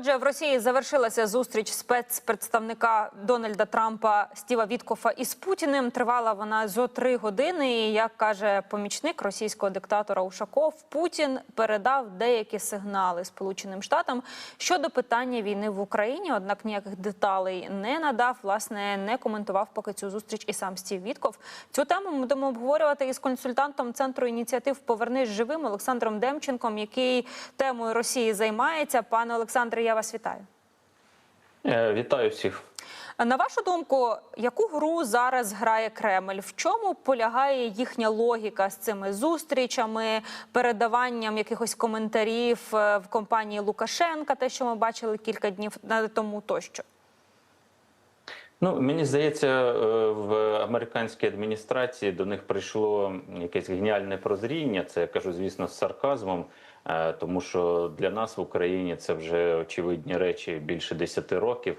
Отже, в Росії завершилася зустріч спецпредставника Дональда Трампа Стіва Віткофа із Путіним. Тривала вона зо три години. І, як каже помічник російського диктатора Ушаков, Путін передав деякі сигнали Сполученим Штатам щодо питання війни в Україні. Однак ніяких деталей не надав. Власне, не коментував поки цю зустріч і сам Стів Вітков. Цю тему ми будемо обговорювати із консультантом центру ініціатив Повернись живим Олександром Демченком, який темою Росії займається. Пане Олександре, я вас вітаю. Е, Вітаю всіх. На вашу думку, яку гру зараз грає Кремль? В чому полягає їхня логіка з цими зустрічами, передаванням якихось коментарів е, в компанії Лукашенка, те, що ми бачили кілька днів тому тощо? Ну мені здається, е, в американській адміністрації до них прийшло якесь геніальне прозріння. Це я кажу, звісно, з сарказмом. Е, Тому що для нас в Україні це вже очевидні речі більше 10 років.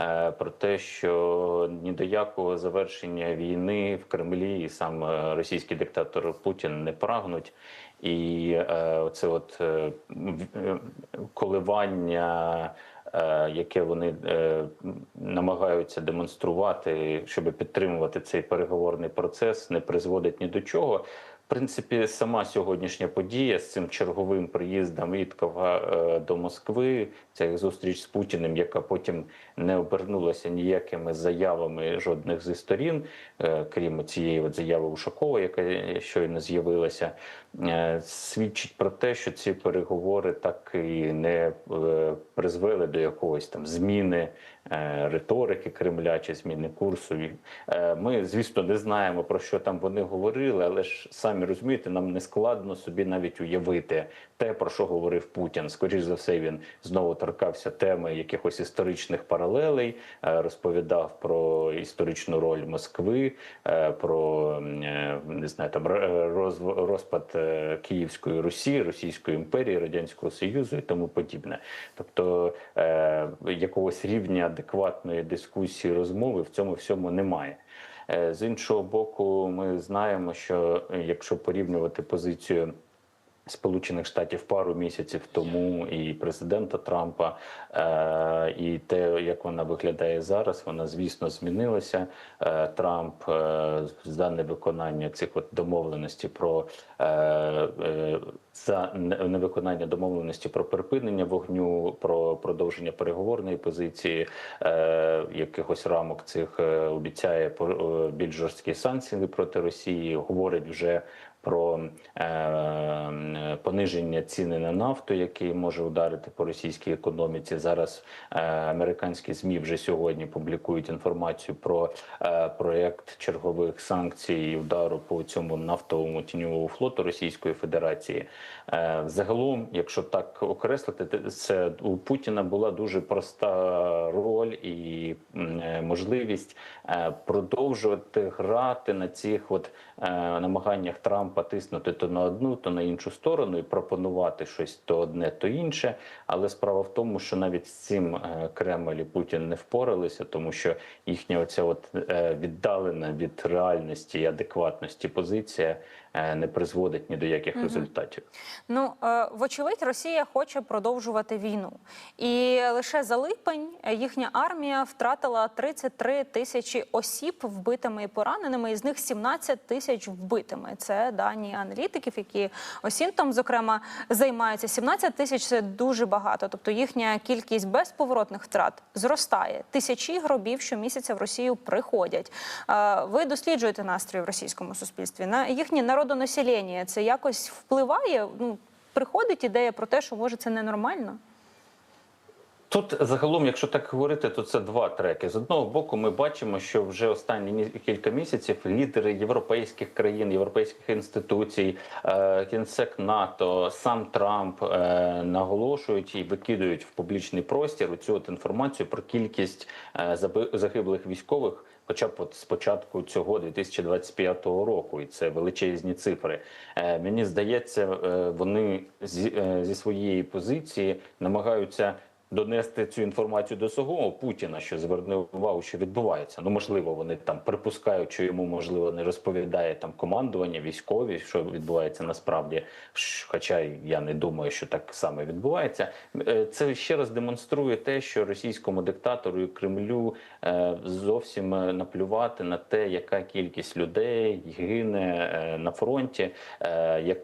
е, Про те, що ні до якого завершення війни в Кремлі і сам е, російський диктатор Путін не прагнуть, і е, оце от коливання яке вони намагаються демонструвати, щоб підтримувати цей переговорний процес, не призводить ні до чого. Принципі, сама сьогоднішня подія з цим черговим приїздом Віткова е, до Москви, ця зустріч з Путіним, яка потім не обернулася ніякими заявами жодних зі сторін, е, крім цієї от заяви Ушакова, яка щойно з'явилася, е, свідчить про те, що ці переговори так і не призвели до якогось там зміни риторики Кремля чи зміни курсу. Е, Ми, звісно, не знаємо про що там вони говорили, але ж самі розумієте, нам не складно собі навіть уявити те, про що говорив Путін. Скоріше за все, він знову торкався теми якихось історичних паралелей, е, розповідав про історичну роль Москви, е, про е, не знаю, там розпад е, Київської Русі, Російської імперії, Радянського Союзу і тому подібне. Тобто е, якогось рівня адекватної дискусії, розмови в цьому всьому немає. Е, З іншого боку, ми знаємо, що е, якщо порівнювати позицію Сполучених Штатів пару місяців тому і президента Трампа, е, і те, як вона виглядає зараз, вона звісно змінилася. Е, Трамп е, за невиконання цих от домовленостей про за невиконання домовленості про припинення вогню, про продовження переговорної позиції, якихось рамок цих обіцяє більш жорсткі санкції проти Росії. Говорить вже про е, пониження ціни на нафту, який може ударити по російській економіці. Зараз е, американські змі вже сьогодні публікують інформацію про е, проект чергових санкцій і удару по цьому нафтовому тіньовому флоту Російської Федерації. Е, загалом, якщо так окреслити, це у Путіна була дуже проста роль і е, можливість е, продовжувати грати на цих от е, намаганнях Трампа тиснути то на одну, то на іншу сторону і пропонувати щось то одне, то інше. Але справа в тому, що навіть з цим е, Кремль і Путін не впоралися, тому що їхня оця от е, віддалена від реальності і адекватності позиція не призводить ні до яких результатів. Ну е, вочевидь, Росія хоче продовжувати війну, і лише за липень е, їхня армія втратила 33 тисячі осіб вбитими і пораненими. Із них 17 тисяч вбитими. Це дані аналітиків, які Осінтом, зокрема, займаються. 17 тисяч це дуже багато. Тобто їхня кількість безповоротних втрат зростає. Тисячі гробів щомісяця в Росію приходять. Е, Ви досліджуєте настрої в російському суспільстві на їхні їхнє народонаселення. Це якось впливає. Ну приходить ідея про те, що може це ненормально. Тут загалом, якщо так говорити, то це два треки. З одного боку, ми бачимо, що вже останні кілька місяців лідери європейських країн, європейських інституцій, е, генсек НАТО, сам Трамп е, наголошують і викидують в публічний простір цю от інформацію про кількість е, загиблих військових. Хоча б от з початку цього 2025 року, і це величезні цифри. Е, мені здається, е, вони е, зі своєї позиції намагаються донести цю інформацію до самого Путіна, що звернув увагу, що відбувається. Ну можливо, вони там припускають, що йому можливо не розповідає там командування, військові, що відбувається насправді. Хоча я не думаю, що так саме відбувається. Е, Це ще раз демонструє те, що російському диктатору і Кремлю е, зовсім е, наплювати на те, яка кількість людей гине на фронті, як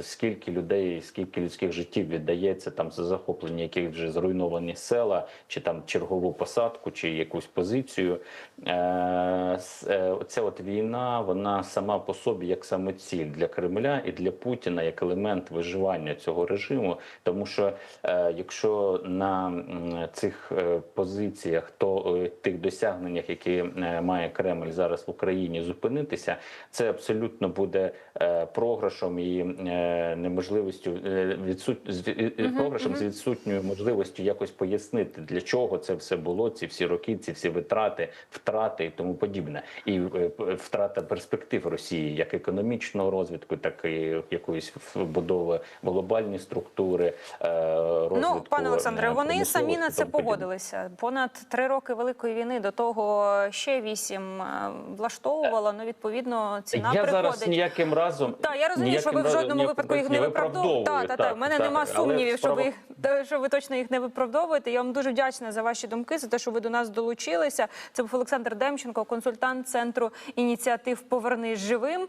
скільки людей, скільки людських життів віддається там за захоплення яких вже зруйновані села, чи там чергову посадку, чи якусь позицію. Е, е, Ця от війна, вона сама по собі як самоціль для Кремля і для Путіна як елемент виживання цього режиму. Тому що е, якщо на цих позиціях, то тих досягненнях, які має Кремль зараз в Україні, зупинитися, це абсолютно буде програшом і неможливістю відсут... програшем з відсутньою можливістю якось пояснити, для чого це все було, ці всі роки, ці всі витрати, втрати і тому подібне, і е, втрата перспектив Росії як економічного розвитку, так і якоїсь вбудови глобальні структури. е, Ну, пане Олександре, е, вони самі на це подібне. погодилися. Понад три роки великої війни до того ще вісім влаштовувало. Ну відповідно ціна я приходить. зараз ніяким разом Так, я розумію, що ви в жодному випадку їх не виправдовуєте. Так, так, так. У мене так. нема Але сумнівів, що справа- ви та, що ви точно їх не виправдовуєте. Я вам дуже вдячна за ваші думки, за те, що ви до нас долучилися. Це був Олександр Демченко, консультант центру ініціатив Повернись живим.